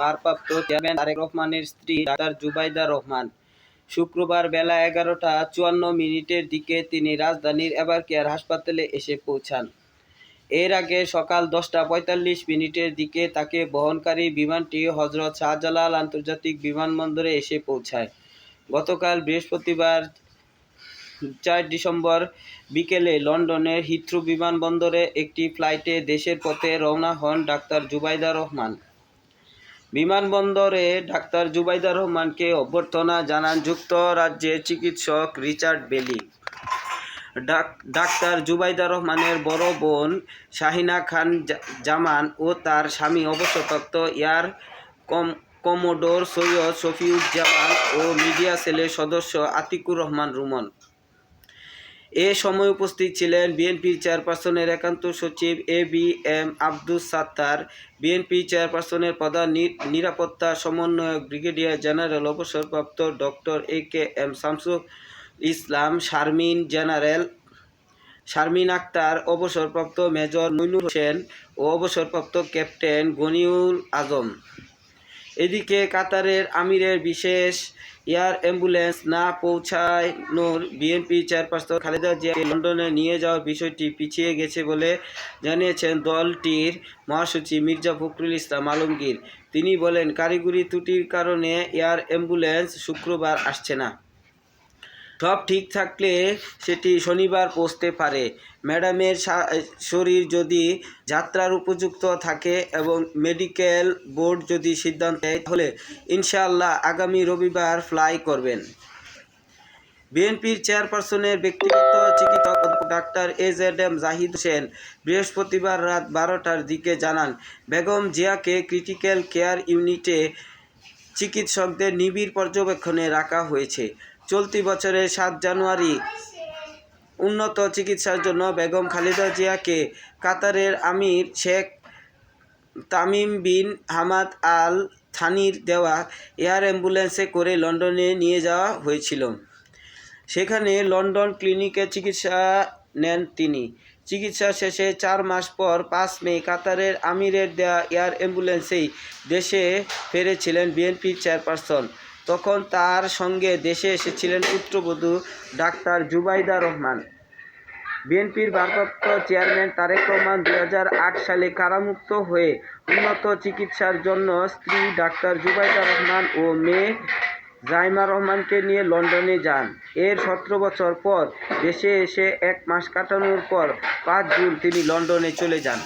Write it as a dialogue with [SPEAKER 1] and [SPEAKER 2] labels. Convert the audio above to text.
[SPEAKER 1] ভারপ্রাপ্ত চেয়ারম্যান তারেক রহমানের স্ত্রী ডাক্তার জুবাইদা রহমান। শুক্রবার বেলা এগারোটা চুয়ান্ন মিনিটের দিকে তিনি রাজধানীর এবারকেয়ার হাসপাতালে এসে পৌঁছান। এর আগে সকাল দশটা পঁয়তাল্লিশ মিনিটের দিকে তাকে বহনকারী বিমানটি হজরত শাহজালাল আন্তর্জাতিক বিমানবন্দরে এসে পৌঁছায়। গতকাল বৃহস্পতিবার চার ডিসেম্বর বিকেলে লন্ডনের হিথ্রু বিমানবন্দরে একটি ফ্লাইটে দেশের পথে রওনা হন ডাক্তার জুবাইদা রহমান। বিমানবন্দরে ডাক্তার জুবাইদা রহমানকে অভ্যর্থনা জানান যুক্তরাজ্যের চিকিৎসক রিচার্ড বেলি। ডাক- ডাক্তার জুবাইদা রহমানের বড় বোন শাহিনা খান জামান ও তার স্বামী অবসরপ্রাপ্ত air com, commodore Syed Shafiuzzaman ও মিডিয়া সেলের সদস্য আতিকুর রহমান রুমন। এ সময় উপস্থিত ছিলেন বিএনপি চেয়ারপারসনের একান্ত সচিব A B M Abdus Sattar, BNP চেয়ারপারসনের প্রধান নিরাপত্তা সমন্বয়ক ব্রিগেডিয়ার জেনারেল অবসরপ্রাপ্ত doctor A K M Shamsul Islam, Sharmin general, Sharmin Akhter, অবসরপ্রাপ্ত মেজর মইনুর হোসেন ও অবসরপ্রাপ্ত ক্যাপ্টেন গনিউল আজম। এদিকে কাতারের আমিরের বিশেষ এয়ার অ্যাম্বুলেন্স না পৌঁছানোর বিএনপি চেয়ারপারসন খালেদা জিয়াকে লন্ডনে নিয়ে যাওয়ার বিষয়টি পিছিয়ে গেছে বলে জানিয়েছেন দলটির মহাসচিব মির্জা ফখরুল ইসলাম আলমগীর। তিনি বলেন, কারিগরি ত্রুটির কারণে এয়ার অ্যাম্বুলেন্স শুক্রবার আসছে না। সব ঠিক থাকলে সেটি শনিবার পৌঁছতে পারে। ম্যাডামের শরীর যদি যাত্রার উপযুক্ত থাকে এবং মেডিকেল বোর্ড যদি সিদ্ধান্ত নেয়, তাহলে ইনশাআল্লাহ আগামী রবিবার ফ্লাই করবেন। বিএনপির চেয়ারপারসনের ব্যক্তিগত চিকিৎসক doctor A Z M Zahid Hossain বৃহস্পতিবার রাত বারোটার দিকে জানান, বেগম জিয়াকে ক্রিটিক্যাল কেয়ার ইউনিটে চিকিৎসকদের নিবিড় পর্যবেক্ষণে রাখা হয়েছে। চলতি বছরের সাত জানুয়ারি উন্নত চিকিৎসার জন্য বেগম খালেদা জিয়াকে কাতারের আমির Sheikh Tamim bin Hamad Al থানির দেওয়া এয়ার অ্যাম্বুলেন্সে করে লন্ডনে নিয়ে যাওয়া হয়েছিল। সেখানে লন্ডন ক্লিনিকে চিকিৎসা নেন তিনি। চিকিৎসা শেষে চার মাস পর পাঁচ মে কাতারের আমিরের দেয়া এয়ার অ্যাম্বুলেন্সেই দেশে ফেরেছিলেন বিএনপির চেয়ারপারসন। তখন তার সঙ্গে দেশে এসেছিলেন পুত্রবধূ ডাক্তার জুবাইদা রহমান। বিএনপির ভারপ্রাপ্ত চেয়ারম্যান তারেক রহমান দু হাজার আট সালে কারামুক্ত হয়ে উন্নত চিকিৎসার জন্য স্ত্রী ডাক্তার জুবাইদা রহমান ও মেয়ে জাইমা রহমানকে নিয়ে লন্ডনে যান। এর সতেরো বছর পর দেশে এসে এক মাস কাটানোর পর পাঁচ জুন তিনি লন্ডনে চলে যান।